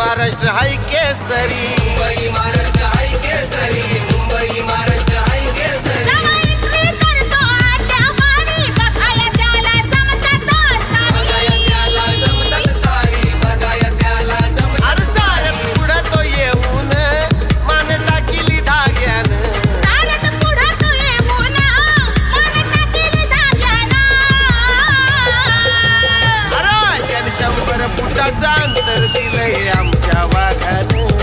महाराष्ट्र हाय केसरी. चार फुटाचा अंतर दिलंय आमच्या वाघानं.